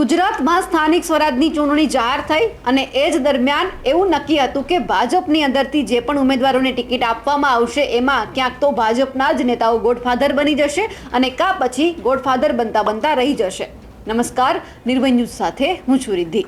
ગુજરાતમાં સ્થાનિક સ્વરાજની ચૂંટણી જાહેર થઈ અને એ જ દરમિયાન એવું નક્કી હતું કે ભાજપની અંદરથી જે પણ ઉમેદવારોને ટિકિટ આપવામાં આવશે, એમાં ક્યાંક તો ભાજપના જ નેતાઓ ગોડફાધર બની જશે અને કા પછી ગોડફાધર બનતા બનતા રહી જશે. નમસ્કાર, નિર્ભય ન્યૂઝ સાથે હું છું રિદ્ધિ.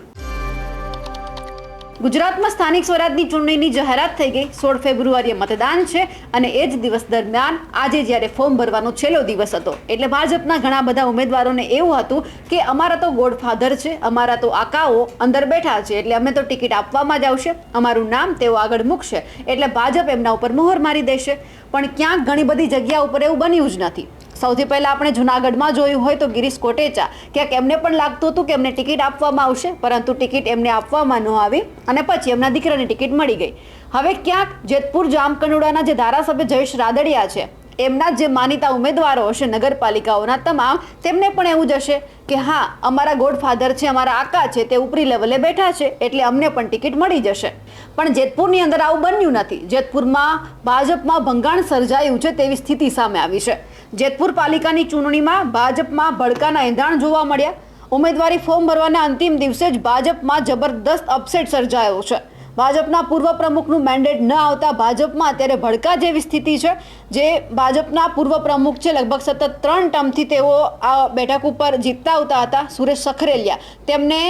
ગુજરાતમાં સ્થાનિક સ્વરાજની ચૂંટણીની જાહેરાત થઈ ગઈ. સોળ ફેબ્રુઆરીએ મતદાન છે અને એ જ દિવસ દરમિયાન આજે જ્યારે ફોર્મ ભરવાનો છેલ્લો દિવસ હતો. એટલે ભાજપના ઘણા બધા ઉમેદવારોને એવું હતું કે અમારા તો ગોડફાધર છે, અમારા તો આકાઓ અંદર બેઠા છે, એટલે અમે તો ટિકિટ આપવામાં જ આવશે. અમારું નામ તેઓ આગળ મૂકશે. એટલે ભાજપ એમના ઉપર મોહર મારી દેશે. પણ ક્યાંક ઘણી બધી જગ્યા ઉપર એવું બન્યું જ નથી. સૌથી પહેલા આપણે જુનાગઢમાં જોયું હોય તો ગિરીશ કોટેચા ક્યાંક એમને પણ લાગતું હતું કે એમને ટિકિટ આપવામાં આવશે, પરંતુ ટિકિટ એમને આપવામાં ન આવી અને પછી એમના દીકરાની ટિકિટ મળી ગઈ. હવે ક્યાંક જેતપુર જામકંડોળાના જે ધારાસભ્ય જયેશ રાદડિયા છે, એમના જે માનીતા ઉમેદવારો હશે નગરપાલિકાઓના તમામ, તેમને પણ એવું જ હશે કે હા, અમારા ગોડફાધર છે, અમારા આકા છે, તે ઉપરી લેવલે બેઠા છે, એટલે અમને પણ ટિકિટ મળી જશે. પણ જેતપુરની અંદર આવું બન્યું નથી. જેતપુરમાં ભાજપમાં ભંગાણ સર્જાયું છે તેવી સ્થિતિ સામે આવી છે. જેતપુર પાલિકાની ચૂંટણીમાં ભાજપમાં ભડકાના એંધાણ જોવા મળ્યા. ઉમેદવારી ફોર્મ ભરવાના અંતિમ દિવસે જ ભાજપમાં જબરદસ્ત અપસેટ સર્જાયો છે. ભાજપના પૂર્વ પ્રમુખનું મેન્ડેટ ન આવતા ભાજપમાં અત્યારે ભડકા જેવી સ્થિતિ છે, જે ભાજપના પૂર્વ પ્રમુખ છે, લગભગ સતત ત્રણ ટર્મથી તેઓ આ બેઠક ઉપર જીતતા આવતા હતા, સુરેશ સખરેલિયા. તેમને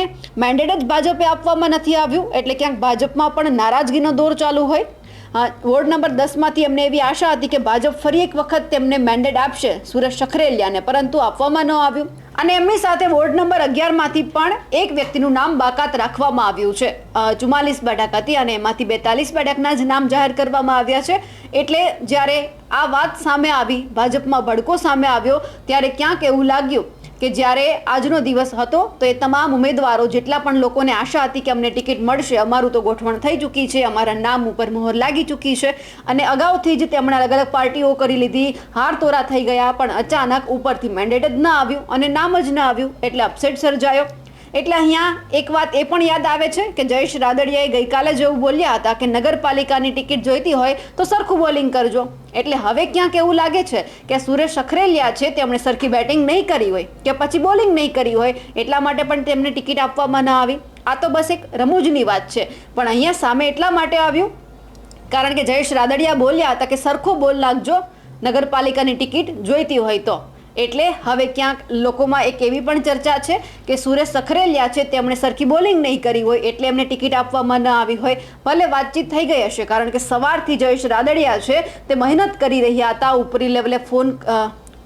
મેન્ડેટ જ ભાજપે આપવામાં નથી આવ્યું, એટલે ક્યાંક ભાજપમાં પણ નારાજગીનો દોર ચાલુ હોય. વોર્ડ નંબર દસમાંથી એમને એવી આશા હતી કે ભાજપ ફરી એક વખત તેમને મેન્ડેટ આપશે સુરેશ સખરેલિયાને પરંતુ આપવામાં ન આવ્યું. અને એમની સાથે વોર્ડ નંબર અગિયારમાંથી પણ એક વ્યક્તિનું નામ બાકાત રાખવામાં આવ્યું છે. ચુમ્માલીસ બેઠક હતી અને એમાંથી બેતાલીસ બેઠકના જ નામ જાહેર કરવામાં આવ્યા છે. એટલે જ્યારે આ વાત સામે આવી, ભાજપમાં ભડકો સામે આવ્યો, ત્યારે ક્યાંક એવું લાગ્યું કે જ્યારે આજનો દિવસ હતો, તો એ તમામ ઉમેદવારો જેટલા પણ લોકોને આશા હતી કે અમને ટિકિટ મળશે, અમારું તો ગોઠવણ થઈ ચૂકી છે, અમારા નામ ઉપર મોહર લાગી ચૂકી છે અને અગાઉથી જ તેમણે અલગ અલગ પાર્ટીઓ કરી લીધી, હાર તોરા થઈ ગયા, પણ અચાનક ઉપરથી મેન્ડેટ જ ન આવ્યું અને નામ જ ન આવ્યું, એટલે અપસેટ સર્જાયો. એટલે અહીંયા એક વાત એ પણ યાદ આવે છે કે જયેશ રાદડિયાએ ગઈકાલે જેવું બોલ્યા હતા કે નગરપાલિકાની ટિકિટ જોઈતી હોય તો સરખું બોલિંગ કરજો. એટલે હવે ક્યાંક એવું લાગે છે કે સુરેશ અખરેલિયા છે તેમણે સરખી બેટિંગ નહીં કરી હોય કે પછી બોલિંગ નહીં કરી હોય એટલા માટે પણ તેમને ટિકિટ આપવામાં ન આવી. આ તો બસ એક રમૂજની વાત છે. પણ અહીંયા સામે એટલા માટે આવ્યું કારણ કે જયેશ રાદડિયા બોલ્યા હતા કે સરખો બોલ નાખજો. નગરપાલિકાની ટિકિટ જોઈતી હોય તો. એટલે હવે ક્યાંક લોકોમાં એક એવી પણ ચર્ચા છે કે સુરેશ સખરેલિયા છે, તેમણે સરખી બોલિંગ નહીં કરી હોય એટલે એમને ટિકિટ આપવામાં ન આવી હોય. ભલે વાતચીત થઈ ગઈ હશે, કારણ કે સવારથી જયેશ રાદડિયા છે, તે મહેનત કરી રહ્યા હતા, ઉપરી લેવલે ફોન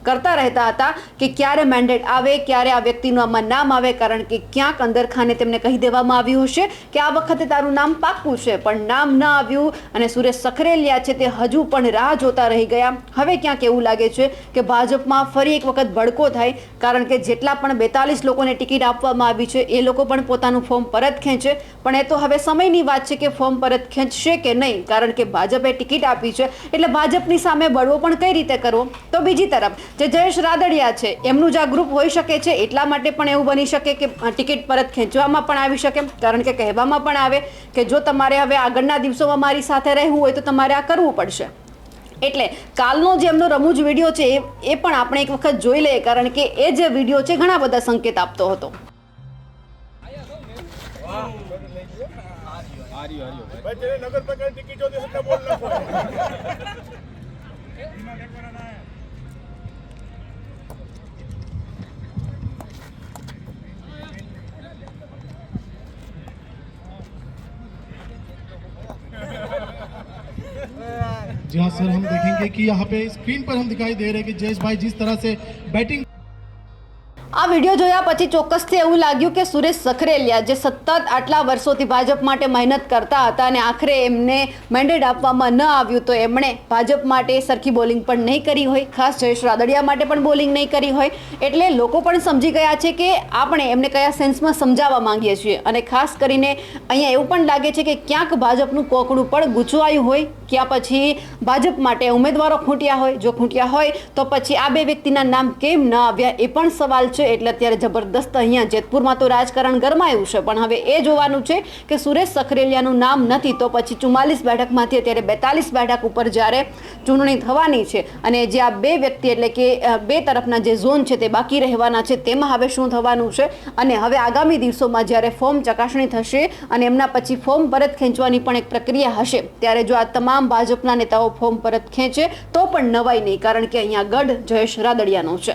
કરતા રહેતા હતા કે ક્યારે મેન્ડેટ આવે, ક્યારે આ વ્યક્તિનું આમાં નામ આવે, કારણ કે ક્યાંક અંદરખાને તેમને કહી દેવામાં આવ્યું હશે કે આ વખતે તારું નામ પાક્કું છે, પણ નામ ન આવ્યું અને સુરેશ સખરેલિયા છે તે હજુ પણ રાહ જોતા રહી ગયા. હવે ક્યાંક એવું લાગે છે કે ભાજપમાં ફરી એક વખત ભડકો થાય, કારણ કે જેટલા પણ બેતાલીસ લોકોને ટિકિટ આપવામાં આવી છે, એ લોકો પણ પોતાનું ફોર્મ પરત ખેંચે. પણ એ તો હવે સમયની વાત છે કે ફોર્મ પરત ખેંચશે કે નહીં, કારણ કે ભાજપે ટિકિટ આપી છે. એટલે ભાજપની સામે બળવો પણ કઈ રીતે કરવો? તો બીજી તરફ જે જયેશ રાદડિયા છે, એમનું જ આ ગ્રુપ હોઈ શકે છે, એટલા માટે પણ એવું બની શકે કે ટિકિટ પરત ખેંચવામાં પણ આવી શકે કારણ કે કહેવામાં પણ આવે કે જો તમારે હવે આગળના દિવસોમાં મારી સાથે રહેવું હોય તો તમારે આ કરવું પડશે. એટલે કાલનો જે એમનો રમૂજ વીડિયો છે, એ પણ આપણે એક વખત જોઈ લઈએ, કારણ કે એ જે વીડિયો છે, ઘણા બધા સંકેત આપતો હતો. નગર પ્રકારની ટિકિટ બોલ जी हाँ सर हम देखेंगे कि यहाँ पे स्क्रीन पर हम दिखाई दे रहे हैं कि जयेश भाई जिस तरह से बैटिंग આ વીડિયો જોયા પછી ચોક્કસથી એવું લાગ્યું કે સુરેશ સખરેલિયા, જે સતત આટલા વર્ષોથી ભાજપ માટે મહેનત કરતા હતા અને આખરે એમને મેન્ડેટ આપવામાં ન આવ્યું તો એમણે ભાજપ માટે સરખી બોલિંગ પણ નહીં કરી હોય. ખાસ જયેશ રાદડિયા માટે પણ બોલિંગ નહીં કરી હોય. એટલે લોકો પણ સમજી ગયા છે કે આપણે એમને કયા સેન્સમાં સમજાવવા માંગીએ છીએ. અને ખાસ કરીને અહીંયા એવું પણ લાગે છે કે ક્યાંક ભાજપનું કોકડું પણ ગૂંચવાયું હોય. ક્યાં પછી ભાજપ માટે ઉમેદવારો ખૂંટ્યા હોય. જો ખૂંટ્યા હોય તો પછી આ બે વ્યક્તિના નામ કેમ ન આવ્યા એ પણ સવાલ છે. એટલે અત્યારે જબરદસ્ત અહીંયા જેતપુરમાં તો રાજકારણ ગરમાયું છે, પણ હવે એ જોવાનું છે કે સુરેશ સખરેલિયાનું નામ નથી, તો પછી ચુમ્માલીસ બેઠકમાંથી અત્યારે બેતાલીસ બેઠક ઉપર જ્યારે ચૂંટણી થવાની છે અને જે આ બે વ્યક્તિ એટલે કે બે તરફના જે ઝોન છે તે બાકી રહેવાના છે, તેમાં હવે શું થવાનું છે અને હવે આગામી દિવસોમાં જ્યારે ફોર્મ ચકાસણી થશે અને એમના પછી ફોર્મ પરત ખેંચવાની પણ એક પ્રક્રિયા હશે, ત્યારે જો આ તમામ ભાજપના નેતાઓ ફોર્મ પરત ખેંચે તો પણ નવાઈ નહીં, કારણ કે અહીંયા ગઢ જયેશ રાદડિયાનો છે.